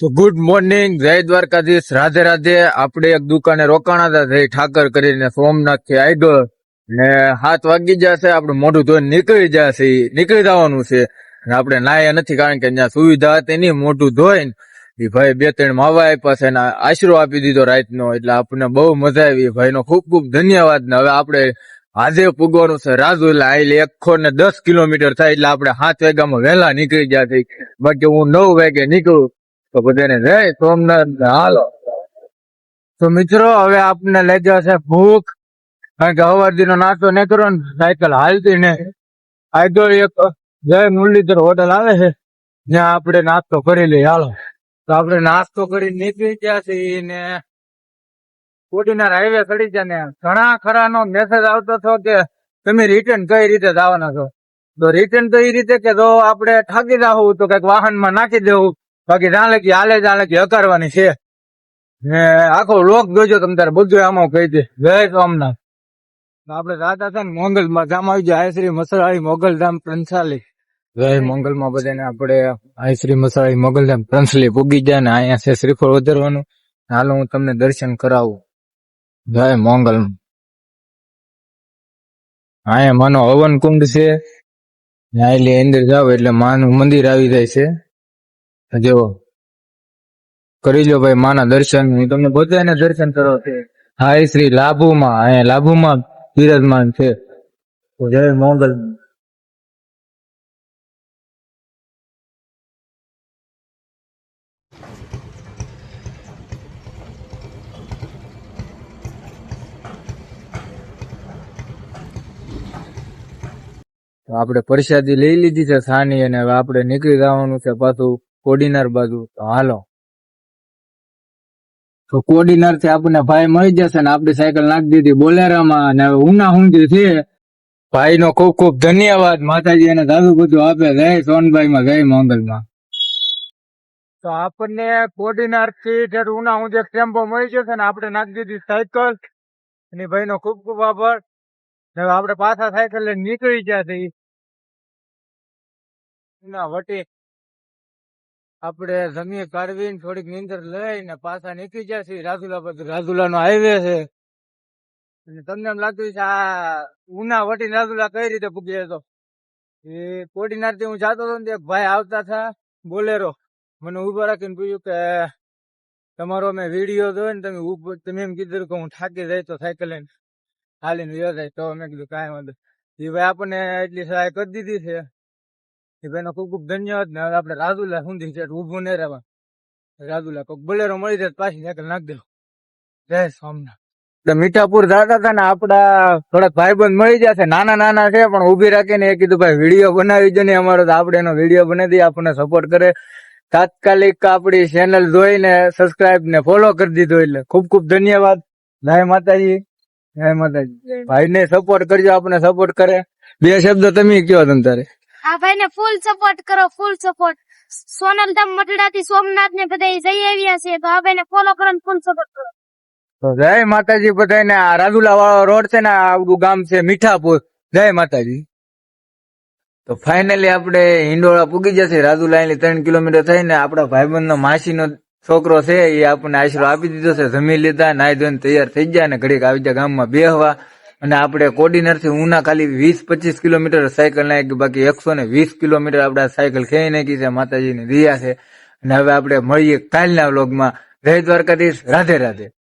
તો good morning જય દ્વારકાધીશ. રાધે રાધે. આપણે એક દુકાને રોકાણા હતા, જય ઠાકર કરીને સોમનાથથી આગળ ને હાથ વાગી જશે આપણે મોઢું ધોઈને નીકળી જશે નીકળી જવાનું છે. અને આપણે નાયા નથી, કારણ કે ત્યાં સુવિધા હતી નહીં, મોઢું ધોઈને. એ ભાઈ બે ત્રણ માવા આપ્યા છે અને આશરો આપી દીધો રાતનો, એટલે આપણને બહુ મજા આવી. ભાઈનો ખૂબ ખૂબ ધન્યવાદ. ને હવે આપણે આજે પૂગવાનું છે રાજુ, એટલે આઈ એકસો ને દસ કિલોમીટર થાય, એટલે આપણે સાત વાગ્યામાં વહેલા નીકળી જશે બાકી હું નવ વાગે નીકળું. તો બધાને, જય સોમનાથ, હાલો. તો મિત્રો, હવે આપને લઈ જશે ભૂખ. કારણ કે હવારથી નો નાસ્તો નહીં કરો ને સાયકલ હાલતી ને આગળ એક જય મુરલીધર હોટલ આવે છે, જ્યાં આપણે નાસ્તો કરી લઈએ. હાલો. તો આપણે નાસ્તો કરી નીકળી ગયા છીએ ને કોડીનાર હાઈવે ચડી ગયા ને ઘણા ખરાનો મેસેજ આવતો હતો કે તમે રિટર્ન કઈ રીતે જવાના છો? તો રિટર્ન તો એ રીતે કે જો આપણે ઠાકી જવું તો કંઈક વાહનમાં નાખી દેવું. બાકી જાણે કે હાલે જાણે કે હકારવાની છે. ને આખો લોક જોજો તમે તારે બધું આમાં કહી દે. જય સોમનાથ. આપડે આપણે રાતા હતા ને મોંગલમાં ગામ આવી જાય શ્રી મસરાળી મોગલધામ પ્રંસાલી. જય મોંગલમાં બધાને આપણે આય શ્રી મસરાળી મોગલધામ પ્રંસલી પૂગી ગયા ને અહીંયા છે શ્રીફળ વધારવાનું. હાલો હું તમને દર્શન કરાવું. જય મોંગલ. અહીંયા માનો હવન કુંડ છે એટલે અંદર જાવ એટલે માનું મંદિર આવી જાય છે. જો કરી લો ભાઈ માના દર્શન. હું તમને બધાને દર્શન કરો છે. હા એ શ્રી લાભુમાં. અહીંયા લાભુમાં બિરાજમાન છે. જય મોગલ. આપણે પ્રસાદી લઈ લીધી છે સાની અને આપણે નીકળી જવાનું છે પાછું. કોડીનાર બાજુ. તો હાલો. તો કોડીનારથી આપણને ભાઈ મળી જશે ને આપડી સાયકલ નાખી દીધી બોલેરામાં ઉના ઊંધી છે. ભાઈ નો ખૂબ ખૂબ ધન્યવાદ. માતાજી એને દાદુ બધું આપે. જય સોનભાઈ માં જય મંગલમાં. તો આપણને કોડીનારથી ઉના ઊંધે ટેમ્પો મળી જશે ને આપણે નાખી દીધી સાયકલ. અને ભાઈ નો ખૂબ ખૂબ આભાર. ને આપણે પાછા સાયકલ લઈને નીકળી ગયા છે ના વટી આપણે જમીએ કાઢવીને થોડીક નીંદર લઈને પાછા નીકળી છીએ રાજુલા બાજુ રાજુલા નો હાઈવે છે. અને તમને એમ લાગતું છે આ ઉના વટી રાજુલા કઈ રીતે પૂગી તો એ કોડીનારથી હું જાતો હતો ને એક ભાઈ આવતા હતા, બોલેરો. મને ઊભા રાખીને પૂછ્યું કે, તમારો મેં વીડિયો જોયો ને તમે તમે એમ કીધું કે હું થાકી જાય તો સાયકલ લઈને. હાલીને વયો જાય તો મેં કીધું કાંઈ વાંધો એ ભાઈ આપણને એટલી સહાય કરી દીધી છે. ભાઈનો ખૂબ ખૂબ ધન્યવાદ ને હવે આપણે રાજુલા સુધી છે ઊભું નહીં રહેવા રાજુલા કોઈક બોલેરો મળી જાય પાછી સાયકલ નાખી દેવું. જય સોમનાથ મીઠાપુર જતા હતા ને આપડા થોડાક ભાઈબંધ મળી જશે નાના નાના છે પણ ઊભી રાખીને એ કીધું ભાઈ વીડિયો બનાવી દે ને અમારો તો આપણે એનો વીડિયો બનાવી દઈએ આપણને સપોર્ટ કરે. તાત્કાલિક આપણી ચેનલ જોઈને સબસ્ક્રાઇબ ને ફોલો કરી દીધો એટલે ખૂબ ખૂબ ધન્યવાદ. જય માતાજી. જય માતાજી. ભાઈને સપોર્ટ કરજો આપણને સપોર્ટ કરે. બે શબ્દ તમે કયો તમ તારે. આ ભાઈ ને ફૂલ સપોર્ટ કરો ફૂલ સપોર્ટ સોનલધામ મટડા થી સોમનાથ ને બધા જઈ આવ્યા છે, તો આ ભાઈ ને ફોલો કરો ને ફૂલ સપોર્ટ કરો. જય માતાજી બધાને આ રાજુલા વાળો રોડ છે ને આપણું ગામ છે મીઠાપુર. જય માતાજી. તો ફાઇનલી આપણે હિંડોળા પૂગી જશે. રાજુલા એની ત્રણ કિલોમીટર થઈને આપણા ભાઈબંધ નો માસીનો છોકરો છે, એ આપણને આશરો આપી દીધો છે. જમી લીધા નાઈ ધોઈને તૈયાર થઈ ગયા ને ઘડીક આવી ગયા ગામમાં બેહવા. અને આપણે કોડીનારથી ઉના ખાલી વીસ પચીસ કિલોમીટર સાયકલ નાખી, બાકી એકસો ને વીસ કિલોમીટર આપણે સાયકલ ખેઈ નાખી છે, માતાજીની દિયા છે. અને હવે આપણે મળીએ કાલના વ્લોગમાં. જય દ્વારકાધીશ. રાધે રાધે.